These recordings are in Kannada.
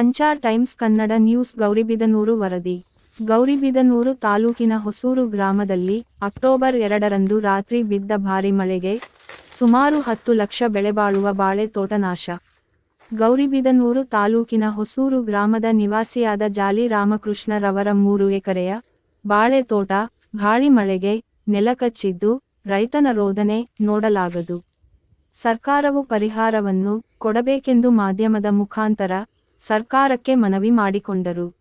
ಸಂಚಾರ್ ಟೈಮ್ಸ್ ಕನ್ನಡ ನ್ಯೂಸ್ ಗೌರಿಬಿದನೂರು ವರದಿ. ಗೌರಿಬಿದನೂರು ತಾಲೂಕಿನ ಹೊಸೂರು ಗ್ರಾಮದಲ್ಲಿ ಅಕ್ಟೋಬರ್ ಎರಡರಂದು ರಾತ್ರಿ ಬಿದ್ದ ಭಾರಿ ಮಳೆಗೆ ಸುಮಾರು ಹತ್ತು ಲಕ್ಷ ಬೆಳೆಬಾಳುವ ಬಾಳೆ ತೋಟ ನಾಶ. ಗೌರಿಬಿದನೂರು ತಾಲೂಕಿನ ಹೊಸೂರು ಗ್ರಾಮದ ನಿವಾಸಿಯಾದ ಜಾಲಿ ರಾಮಕೃಷ್ಣರವರ ಮೂರು ಎಕರೆಯ ಬಾಳೆ ತೋಟ ಗಾಳಿ ಮಳೆಗೆ ನೆಲಕಚ್ಚಿದ್ದು ರೈತನ ರೋದನೆ ನೋಡಲಾಗದು. ಸರ್ಕಾರವು ಪರಿಹಾರವನ್ನು ಕೊಡಬೇಕೆಂದು ಮಾಧ್ಯಮದ ಮುಖಾಂತರ ಸರ್ಕಾರಕ್ಕೆ ಮನವಿ ಮಾಡಿಕೊಂಡರು.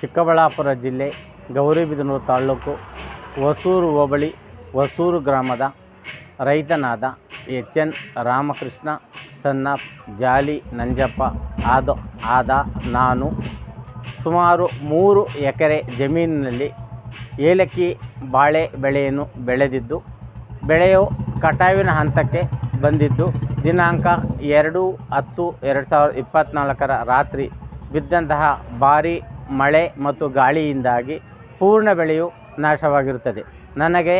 ಚಿಕ್ಕಬಳ್ಳಾಪುರ ಜಿಲ್ಲೆ ಗೌರಿಬಿದನೂರು ತಾಲ್ಲೂಕು ಹೊಸೂರು ಹೋಬಳಿ ಹೊಸೂರು ಗ್ರಾಮದ ರೈತನಾದ ಎಚ್ ಎನ್ ರಾಮಕೃಷ್ಣ ಸಣ್ಣ ಜಾಲಿ ನಂಜಪ್ಪ ಆದ ಆದ ನಾನು ಸುಮಾರು ಮೂರು ಎಕರೆ ಜಮೀನಿನಲ್ಲಿ ಏಲಕ್ಕಿ ಬಾಳೆ ಬೆಳೆಯನ್ನು ಬೆಳೆದಿದ್ದು, ಬೆಳೆಯು ಕಟಾವಿನ ಹಂತಕ್ಕೆ ಬಂದಿದ್ದು, ದಿನಾಂಕ ಎರಡು ಹತ್ತು ಎರಡು ಸಾವಿರದ ಇಪ್ಪತ್ತ್ನಾಲ್ಕರ ರಾತ್ರಿ ಬಿದ್ದಂತಹ ಭಾರೀ ಮಳೆ ಮತ್ತು ಗಾಳಿಯಿಂದಾಗಿ ಪೂರ್ಣ ಬೆಳೆಯು ನಾಶವಾಗಿರುತ್ತದೆ. ನನಗೆ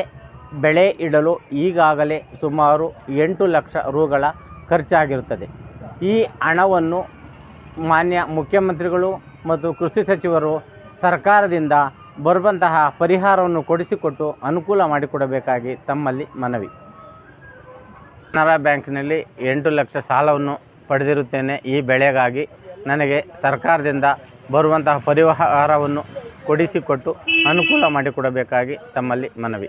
ಬೆಳೆ ಇಡಲು ಈಗಾಗಲೇ ಸುಮಾರು ಎಂಟು ಲಕ್ಷ ರೂಗಳ ಖರ್ಚಾಗಿರುತ್ತದೆ. ಈ ಹಣವನ್ನು ಮಾನ್ಯ ಮುಖ್ಯಮಂತ್ರಿಗಳು ಮತ್ತು ಕೃಷಿ ಸಚಿವರು ಸರ್ಕಾರದಿಂದ ಬರುವಂತಹ ಪರಿಹಾರವನ್ನು ಕೊಡಿಸಿಕೊಟ್ಟು ಅನುಕೂಲ ಮಾಡಿಕೊಡಬೇಕಾಗಿ ತಮ್ಮಲ್ಲಿ ಮನವಿ. ಕೆನರಾ ಬ್ಯಾಂಕ್ನಲ್ಲಿ ಎಂಟು ಲಕ್ಷ ಸಾಲವನ್ನು ಪಡೆದಿರುತ್ತೇನೆ. ಈ ಬೆಳೆಗಾಗಿ ನನಗೆ ಸರ್ಕಾರದಿಂದ ಬರುವಂತಹ ಪರಿಹಾರವನ್ನು ಕೊಡಿಸಿಕೊಟ್ಟು ಅನುಕೂಲ ಮಾಡಿಕೊಡಬೇಕಾಗಿ ತಮ್ಮಲ್ಲಿ ಮನವಿ.